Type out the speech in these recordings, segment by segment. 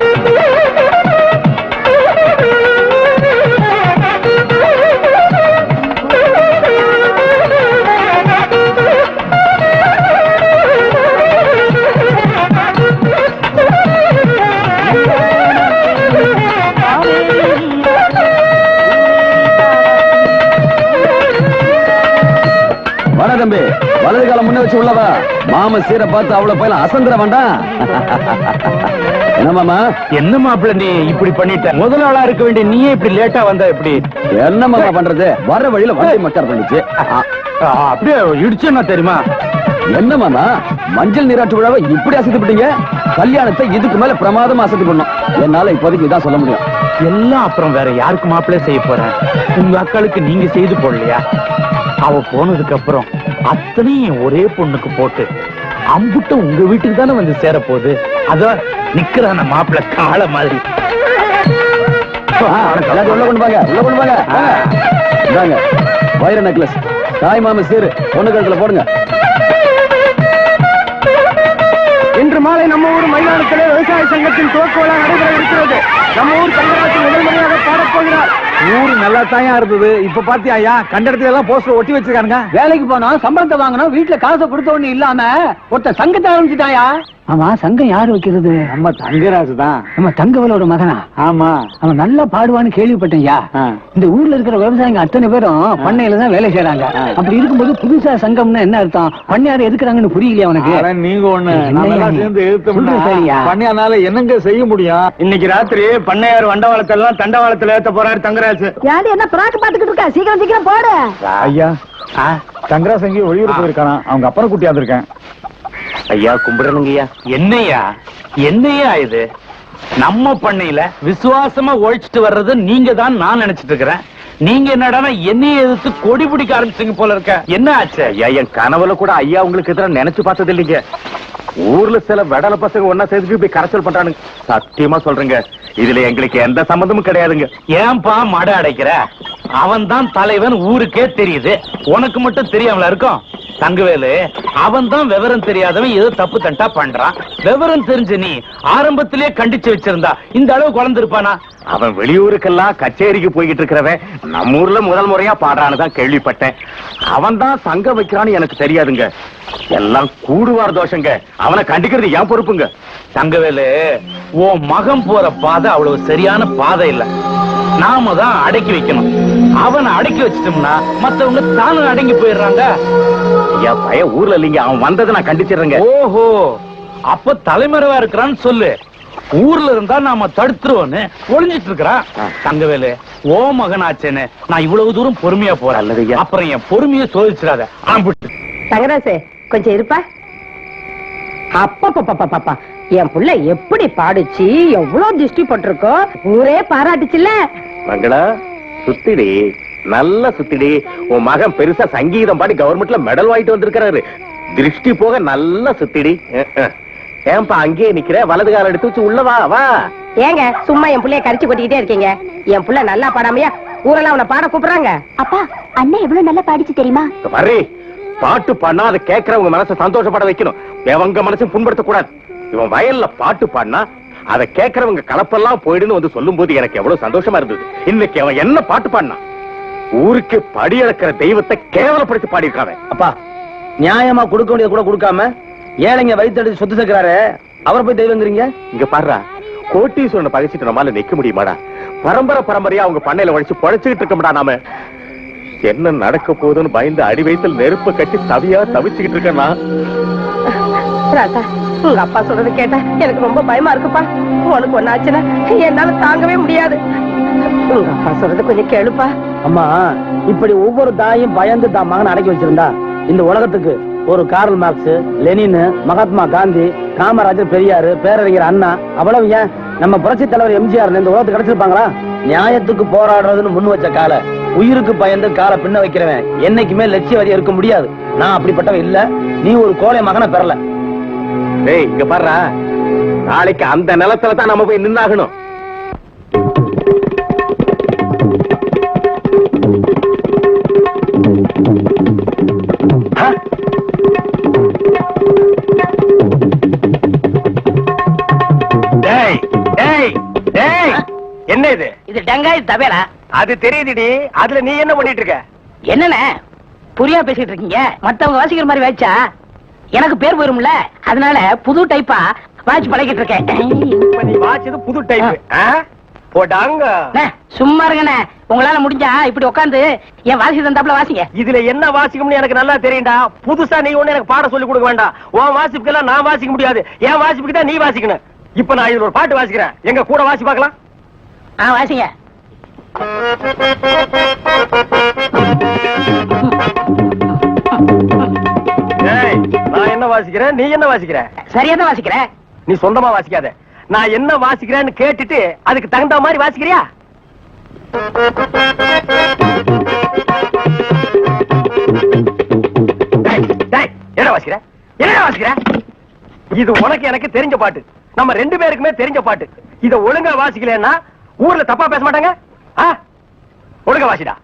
Thank you. தம்பி. வலது காலம் முன்ன வச்சு உள்ளவா. மாம சீரை பார்த்து அவ்வளவு போயில அசந்திர வேண்டாம். என்ன மாமா? என்ன மாப்பிள்ள நீ இப்படி பண்ணிட்ட? முதல் ஆளா இருக்க வேண்டிய நீயே இப்படி லேட்டா வந்தா எப்படி? என்ன மாமா பண்றது? வர வழியில வண்டி மக்கர் பண்ணிச்சு அப்படியே இடிச்சுன்னா தெரியுமா? என்ன மாமா? மஞ்சள் நீராட்டு விழாவை இப்படி அசத்து விட்டீங்க? கல்யாணத்தை இதுக்கு மேல பிரமாதமா அசத்து பண்ணும் என்னால இப்போதைக்கு இதான் சொல்ல முடியும். எல்லாம் அப்புறம் வேற யாருக்கு மாப்பிள்ளை செய்ய போறேன் உங்க அக்காளுக்கு நீங்க செய்து போடலையா? அவ போனதுக்கு அப்புறம் அத்தனையும் ஒரே பொண்ணுக்கு போட்டு அம்புட்ட உங்க வீட்டுக்கு தானே வந்து சேர போகுது அத நிக்கிறான மாப்பிள்ளை கால மாதிரி. உள்ள கொண்டு வாங்க உள்ள கொண்டு வாங்க வைர நெக்லஸ். தாய் மாம சீரு பொண்ணு கழுத்துல போடுங்க. இன்று மாலை நம்ம ஊர் மைதானத்திலே விவசாய சங்கத்தின் துவக்க விழா நடைபெற இருக்கிறது நம்ம ஊர் சங்கராட்சி முதல் முறையாக பாடப் போகிறார் ஊரு நல்லா தாயா இருந்தது. இப்ப பாத்தியா ஐயா? கண்ட இடத்துல எல்லாம் போஸ்டர் ஒட்டி வச்சிருக்காங்க வேலைக்கு போனோம் சம்பளத்தை வாங்கணும் வீட்டுல காசை கொடுத்த ஒண்ணு இல்லாம ஒருத்தன் சங்கத்தை ஆரம்பிச்சுட்டாயா? ஆமா சங்கம் யாரு வைக்கிறது? நம்ம தங்கராஜு தான் நம்ம தங்கவலோட மகனா? ஆமா. அவன் நல்லா பாடுவான்னு கேள்விப்பட்டேன்யா. இந்த ஊர்ல இருக்கிற விவசாயிங்க அத்தனை பேரும் பண்ணையில தான் வேலை செய்யறாங்க அப்படி இருக்கும்போது புதுசா சங்கம்னா என்ன அர்த்தம்? பண்ணையாரு எதுக்குறாங்கன்னு புரியலையா அட, நீங்க ஒண்ணு? சேர்ந்து பண்ணியானால என்னங்க செய்ய முடியும்? இன்னைக்கு ராத்திரி பண்ணையார் வண்டவாளத்தை எல்லாம் தண்டவாளத்துல ஏத்த போறாரு தங்கராஜு. ஏன்டி என்ன பிராக்கு பாத்துக்கிட்டு இருக்க? சீக்கிரம் சீக்கிரம் போடு. ஐயா. தங்கராஜ் எங்கேயும் வெளியூர் போயிருக்கானா அவங்க அப்பனை கூட்டியாந்து இருக்கேன். ஐயா கும்பிடணுங்கய்யா. என்னையா என்னையா இது? நம்ம பண்ணையில விசுவாசமா ஒழிச்சிட்டு வர்றது நீங்க தான் நான் நினைச்சிட்டு இருக்கிறேன். நீங்க என்னடானா என்னைய எதிர்த்து கொடி பிடிக்க ஆரம்பிச்சீங்க போல இருக்க. என்ன ஆச்சு? ஐயா என் கனவுல கூட ஐயா உங்களுக்கு எதிராக நினைச்சு பார்த்தது இல்லைங்க. ஊர்ல சில வெடல பசங்க ஒன்னா சேர்ந்து இப்படி கரைச்சல் பண்றானுங்க. சத்தியமா சொல்றேங்க இதுல எங்களுக்கு எந்த சம்பந்தமும் கிடையாதுங்க. ஏன்பா மட அடைக்கிற? அவன் தான் தலைவன் ஊருக்கே தெரியுது. உனக்கு மட்டும் தெரியாமல இருக்கும்? தங்கவேலு அவன் தான் விவரம் தெரியாதவன் ஏதோ தப்பு தண்டா பண்றான். விவரம் தெரிஞ்ச நீ ஆரம்பத்திலே கண்டிச்சு வச்சிருந்தா இந்த அளவு குழந்திருப்பானா அவன் வெளியூருக்கெல்லாம் கச்சேரிக்கு போய்கிட்டு இருக்கிறவன் நம்ம ஊர்ல முதல் முறையா பாடுறான்னு தான் கேள்விப்பட்டேன். அவன் தான் சங்கம் வைக்கிறான்னு எனக்கு தெரியாதுங்க. எல்லாம் கூடுவார் தோஷங்க. அவனை கண்டிக்கிறது ஏன் பொறுப்புங்க. தங்கவேலு உன் மகன் போற பாதை அவ்வளவு சரியான பாதை இல்ல. நாம தான் அடக்கி வைக்கணும். அவனை அடக்கி வச்சிட்டோம்னா மத்தவங்க தானும் அடங்கி போயிடுறாங்க? ஐயா பய ஊர்ல இல்லைங்க. அவன் வந்ததை நான் கண்டிச்சிடுறேங்க. ஓஹோ. அப்ப தலைமறைவா இருக்கிறான்னு சொல்லு. ஊர்ல இருந்தா நாம தடுத்துருவோன்னு ஒளிஞ்சிட்டு இருக்கிறான் தங்கவேலு ஓ மகனாச்சேன்னு நான் இவ்வளவு தூரம் பொறுமையா போறேன். அப்புறம் என் பொறுமையை சோதிச்சிடாத. தங்கராசு கொஞ்சம் இருப்பா? அப்பப்பப்பப்பப்பா என் புள்ள எப்படி பாடுச்சு எவ்வளவு திருஷ்டி போட்டிருக்கோ ஊரே பாராட்டுச்சுல்ல. மங்களா சுத்திடி. நல்ல சுத்திடி. உன் மகன் பெருசா சங்கீதம் பாடி கவர்மெண்ட்ல மெடல் வாங்கிட்டு வந்திருக்கிறாரு. திருஷ்டி போக நல்ல சுத்திடி. ஏன்பா அங்கேயே நிக்கிற? வலது கால எடுத்து வச்சு உள்ள வா வா. ஏங்க சும்மா என் புள்ளைய கரிச்சு கொட்டிக்கிட்டே இருக்கீங்க. என் புள்ள நல்லா பாடாமையா ஊரெல்லாம் அவனை பாட கூப்பிடுறாங்க. அப்பா அண்ணன் எவ்வளவு நல்லா பாடிச்சு தெரியுமா? வர்றே பாட்டு பாடினா அதை கேட்கறவங்க மனசை சந்தோஷப்பட வைக்கணும். எவங்க மனசையும் புண்படுத்த கூடாது இவன் வயல்ல பாட்டு பாடினா அதை கேட்கறவங்க கலப்பெல்லாம் போயிடுன்னு வந்து சொல்லும் போது எனக்கு எவ்வளவு சந்தோஷமா இருந்தது. இன்னைக்கு அவன் என்ன பாட்டு பாடினான் ஊருக்கு படி அளக்கிற தெய்வத்தை கேவலப்படுத்தி பாடியிருக்காங்க அப்பா நியாயமா கொடுக்க வேண்டியது கூட கொடுக்காம ஏழைங்க வயிற்று சொத்து சேர்க்கிறாரு அவரை போய் தெய்வங்கிறீங்க? இங்க பாருடா கோட்டீஸ்வரனை பகைச்சிட்டு நம்மால நிக்க முடியுமாடா? பரம்பரை பரம்பரையா அவங்க பண்ணையில உழைச்சு பொழைச்சுக்கிட்டு இருக்கோம்டா நாம. என்ன நடக்க போகுதுன்னு பயந்து அடி வயசுல நெருப்பு கட்டி தவியா தவிச்சுக்கிட்டு இருக்கேன் உங்க அப்பா சொல்றது கேட்டா எனக்கு ரொம்ப பயமா இருக்குப்பா. உனக்கு ஒண்ணாச்சுன்னா என்னால தாங்கவே முடியாது. உங்க அப்பா சொல்றது கொஞ்சம் கேளுப்பா. அம்மா இப்படி ஒவ்வொரு தாயும் பயந்து தான் மகன் அடக்கி வச்சிருந்தா இந்த உலகத்துக்கு ஒரு Karl Marx Lenin Mahatma Gandhi Kamarajar Periyar பேரறிஞர் அண்ணா அவ்வளவு ஏன்? நம்ம புரட்சி தலைவர் எம்ஜிஆர் இந்த உலகத்துக்கு கிடைச்சிருப்பாங்களா? நியாயத்துக்கு போராடுறதுன்னு முன் வச்ச கால உயிருக்கு பயந்து காலை பின்ன வைக்கிறவன் என்னைக்குமே லட்சியவாதி இருக்க முடியாது. நான் அப்படிப்பட்டவன் இல்ல. நீ ஒரு கோலை மகனை பெறல. டேய் இங்க பாருடா. நாளைக்கு அந்த நிலத்துல தான் நம்ம போய் நின்னாகணும். என்ன இது? இது டங்காய் தவேலா அது தெரியுதுடி. அதுல நீ என்ன பண்ணிட்டு இருக்க? என்னண்ணே? புரியா பேசிட்டு இருக்கீங்க. மத்தவங்க வாசிக்கிற மாதிரி வாய்ச்சா? எனக்கு பேர் போயிரும்ல அதனால புது டைப்பா வாய்ச்சி பழகிட்டு இருக்கேன் வாச்சது புது டைப் போட்டாங்க சும்மா இருங்கண்ணே. உங்களால முடிஞ்சா இப்படி உட்காந்து என் வாசி தந்தாப்புல வாசிங்க. இதுல என்ன வாசிக்கும்னு எனக்கு நல்லா தெரியும்டா. புதுசா நீ ஒண்ணு எனக்கு பாட சொல்லி கொடுக்க வேண்டாம். உன் வாசிப்புக்கெல்லாம் நான் வாசிக்க முடியாது. என் வாசிப்புக்கு தான் நீ வாசிக்கணும். இப்ப நான் இதுல ஒரு பாட்டு வாசிக்கிறேன். எங்க கூட வாசி பார்க்கலாம். ஆ வாசிங்க. ஏய், வாசிக்கிறேன் நீ என்ன வாசிக்கிற? சரியா தான் நீ சொந்தமா வாசிக்காத. நான் என்ன வாசிக்கிறேன்னு கேட்டுட்டு அதுக்கு தகுந்த மாதிரி வாசிக்கிறியா? என்ன வாசிக்கிற? என்ன வாசிக்கிற? இது உனக்கு எனக்கு தெரிஞ்ச பாட்டு. நம்ம ரெண்டு பேருக்குமே தெரிஞ்ச பாட்டு. இத ஒழுங்கா வாசிக்கலன்னா ஊர்ல தப்பா பேச மாட்டாங்க? ஆ? ஒழுங்கா வாசிடா.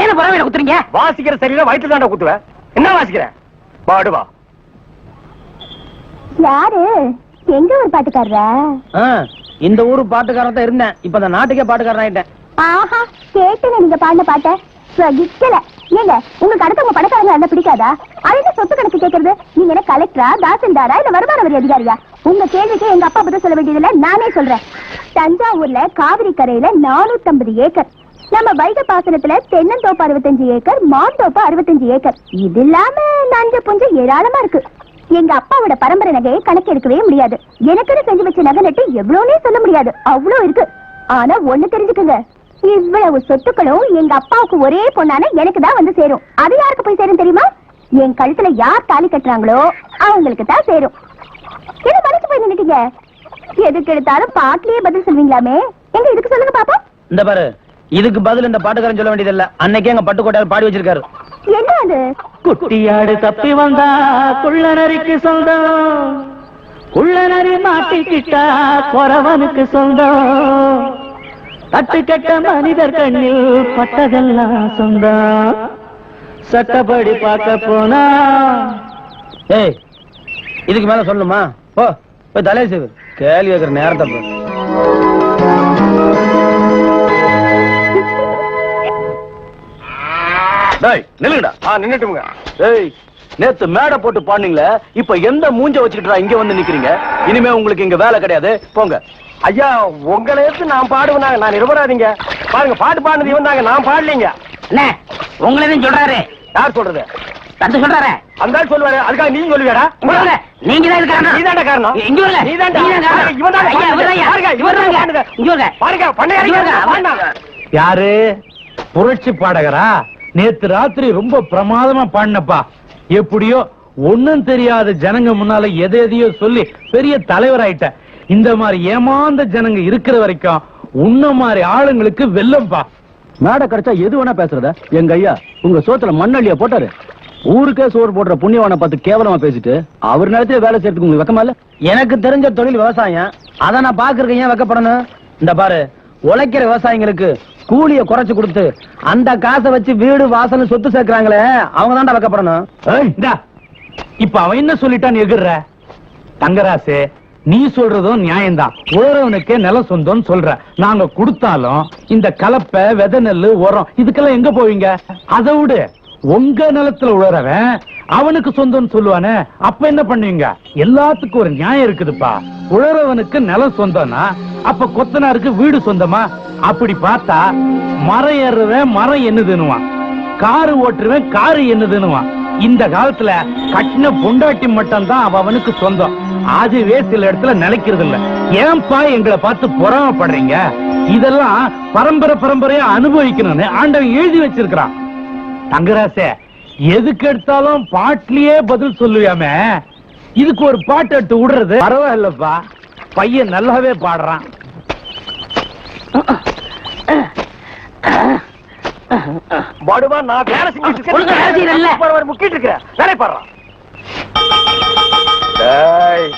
ஏன் பரவாயில்ல குத்துறீங்க? வாசிக்கிற சரியில்லை வயிற்று தாண்டா குத்துவ. என்ன வாசிக்கிற? பாடுவா யாரு? எங்க ஒரு பாட்டுக்காரரா? இந்த ஊரு பாட்டுக்காரன் தான் இருந்தேன். இப்ப அந்த நாட்டுக்கே பாட்டுக்காரன் ஆயிட்டேன் ஆஹா கேட்டுங்க நீங்க பாடின பாட்ட. சகிக்கல ஏங்க உங்களுக்கு அடுத்தவங்க பணக்காரங்க என்ன பிடிக்காதா? அது சொத்து கணக்கு கேட்கறது நீங்க என்ன கலெக்டரா தாசில்தாரா இல்ல வருமான வரி அதிகாரியா? உங்க கேள்விக்கு எங்க அப்பா பதில் சொல்ல வேண்டியதுல நானே சொல்றேன். தஞ்சாவூர்ல காவிரி கரையில 450 ஏக்கர். நம்ம வைகை பாசனத்துல தென்னந்தோப்பு அறுபத்தஞ்சு ஏக்கர் மாந்தோப்பு அறுபத்தஞ்சு ஏக்கர். இது இல்லாம நஞ்ச புஞ்சம் ஏராளமா இருக்கு. எங்க அப்பாவோட பரம்பரை நகையை கணக்கு எடுக்கவே முடியாது. எனக்குன்னு செஞ்சு வச்ச நகை நட்டு எவ்வளவுனே சொல்ல முடியாது. அவ்வளவு இருக்கு. ஆனா ஒண்ணு தெரிஞ்சுக்குங்க. இவ்வளவு சொத்துக்களும் எங்க அப்பாவுக்கு ஒரே பொண்ணான எனக்கு தான் வந்து சேரும். அது யாருக்கு போய் சேரும் தெரியுமா? என் கழுத்துல யார் தாலி கட்டுறாங்களோ அவங்களுக்கு தான் சேரும். என்ன மறைச்சு போய் நின்னுட்டீங்க? எதுக்கு எடுத்தாலும் பாட்டிலேயே பதில் சொல்வீங்களாமே? எங்க இதுக்கு சொல்லுங்க பாப்போம். இந்த பாரு இதுக்கு பதில் இந்த பாட்டுக்காரன் சொல்ல வேண்டியது இல்ல அன்னைக்கே எங்க பட்டுக்கோட்டையார் பாடி வச்சிருக்காரு. என்ன அது? குட்டியாடு தப்பி வந்தா குள்ளனரிக்கு சொந்தம். குள்ளனரி மாட்டிக்கிட்டா குறவனுக்கு சொந்தம். தட்டு கட்ட மனிதர் கண்ணில் பட்டதெல்லாம் சொந்தம் சட்டப்படி பார்க்க போனா? ஏய் இதுக்கு மேல சொல்லுமா ஓ போய் தலையை செய்வு கேள்வி கேட்கிற நேரத்தை பாரு. டேய் நில்லுங்கடா. ஆ நின்னுட்டுங்க டேய் நேத்து மேடை போட்டு பாடுனீங்களே இப்ப எந்த மூஞ்ச வச்சுக்கிட்டா இங்க வந்து நிக்கிறீங்க? இனிமே உங்களுக்கு இங்க வேலை கிடையாது. போங்க. ஐயா உங்களை எடுத்து நான் பாடுவேனாங்க? நான் நிரபராதிங்க. பாருங்க பாட்டு பாடுனது இவன் தாங்க. நான் பாடலீங்க. அண்ணே உங்களை சொல்றாரு? யார் சொல்றது? தந்து சொல்றாரு? அந்த ஆள் சொல்லுவாரு. அதுக்காக நீ சொல்லுவியாடா? நீங்க தான் இருக்காங்க நீதான்டா காரணம். இங்க வரல நீதான்டா. காரணம். இவன் தான்டா ஐயா, இவர். பாருங்க, இவர். பாருங்க. இங்க வாங்க. பாருங்க பண்ணையாரி இங்க வாங்க. பாருங்க. யாரு? புரட்சி பாடகரா? நேத்து ராத்திரி ரொம்ப பிரமாதமா பாடினப்பா. எப்படியோ ஒண்ணும் தெரியாத ஜனங்க முன்னால எதை எதையோ சொல்லி பெரிய தலைவராயிட்ட இந்த மாதிரி ஏமாந்த ஜனங்க இருக்கிற வரைக்கும் உன்ன மாதிரி ஆளுங்களுக்கு வெல்லம்பா. மேடை கிடைச்சா எது வேணா பேசுறத? எங்க ஐயா உங்க சோத்துல மண்ணள்ளிய போட்டாரு. ஊருக்கே சோறு போடுற புண்ணியவானை பார்த்து கேவலமா பேசிட்டு அவர் நேரத்துல வேலை செய்யறதுக்கு உங்களுக்கு வெக்கமா இல்ல? எனக்கு தெரிஞ்ச தொழில் விவசாயம். அத நான் பாக்குறதுக்கு ஏன் வைக்கப்படணும்? இந்த பாரு உழைக்கிற விவசாயிங்களுக்கு கூலிய குறைச்சு கொடுத்து அந்த காசை வச்சு வீடு வாசல் சொத்து சேர்க்கறாங்களே அவங்க தான்டா வைக்கப்படணும். இப்ப அவன் என்ன சொல்லிட்டான் எகுற தங்கராசு நீ சொல்றதும் நியாயம்தான். உழறவனுக்கே நிலம் சொந்தம்னு சொல்ற. நாங்க கொடுத்தாலும் இந்த கலப்பை வித நெல்லு உரம் இதுக்கெல்லாம் எங்க போவீங்க? அதை விடு. உங்க நிலத்துல உழறவன் அவனுக்கு சொந்தம்னு சொல்லுவானே. அப்ப என்ன பண்ணுவீங்க? எல்லாத்துக்கும் ஒரு நியாயம் இருக்குதுப்பா. உழறவனுக்கு நிலம் சொந்தம்னா அப்ப கொத்தனாருக்கு வீடு சொந்தமா? அப்படி பார்த்தா மரம் ஏறுறவன் மரம் என்னதுன்னுவான். Car ஓட்டுருவன் car என்னதுன்னுவான். இந்த காலத்துல கட்டின பொண்டாட்டி மட்டும் தான் அவ அவனுக்கு சொந்தம். அதுவே சில இடத்துல நிலைக்கிறது இல்ல ஏன்பா எங்களை பார்த்து பொறாமப்படுறீங்க? இதெல்லாம் பரம்பரை பரம்பரையா அனுபவிக்கணும்னு ஆண்டவன் எழுதி வச்சிருக்கிறான். தங்கராசே எதுக்கு எடுத்தாலும் பாட்டிலேயே பதில் சொல்லுவியாமே? இதுக்கு ஒரு பாட்டு எடுத்து விடுறது. பரவாயில்லப்பா. பையன் நல்லாவே பாடுறான். பாடுவா நான் வேலை செஞ்சுட்டு ஒழுங்கா வேலை செய்யறல்ல? இருக்கேன் முக்கிட்டு இருக்கிறேன் வேலை பாடுறான் டேய்.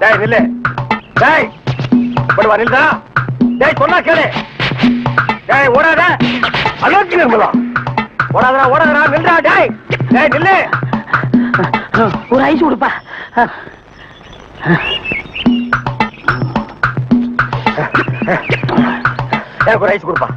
டேய் நில்லு. டேய் இப்படி வா நில்றா டேய் சொன்னா கேளு. டேய் ஓடாத. அலோக்கி நிர்மலா ஓடாதடா ஓடாதடா நில்றா டேய். டேய் நில்லு. ஒரு ஐஸ் கொடுப்பா. எனக்கு ஒரு ஐஸ் கொடுப்பா.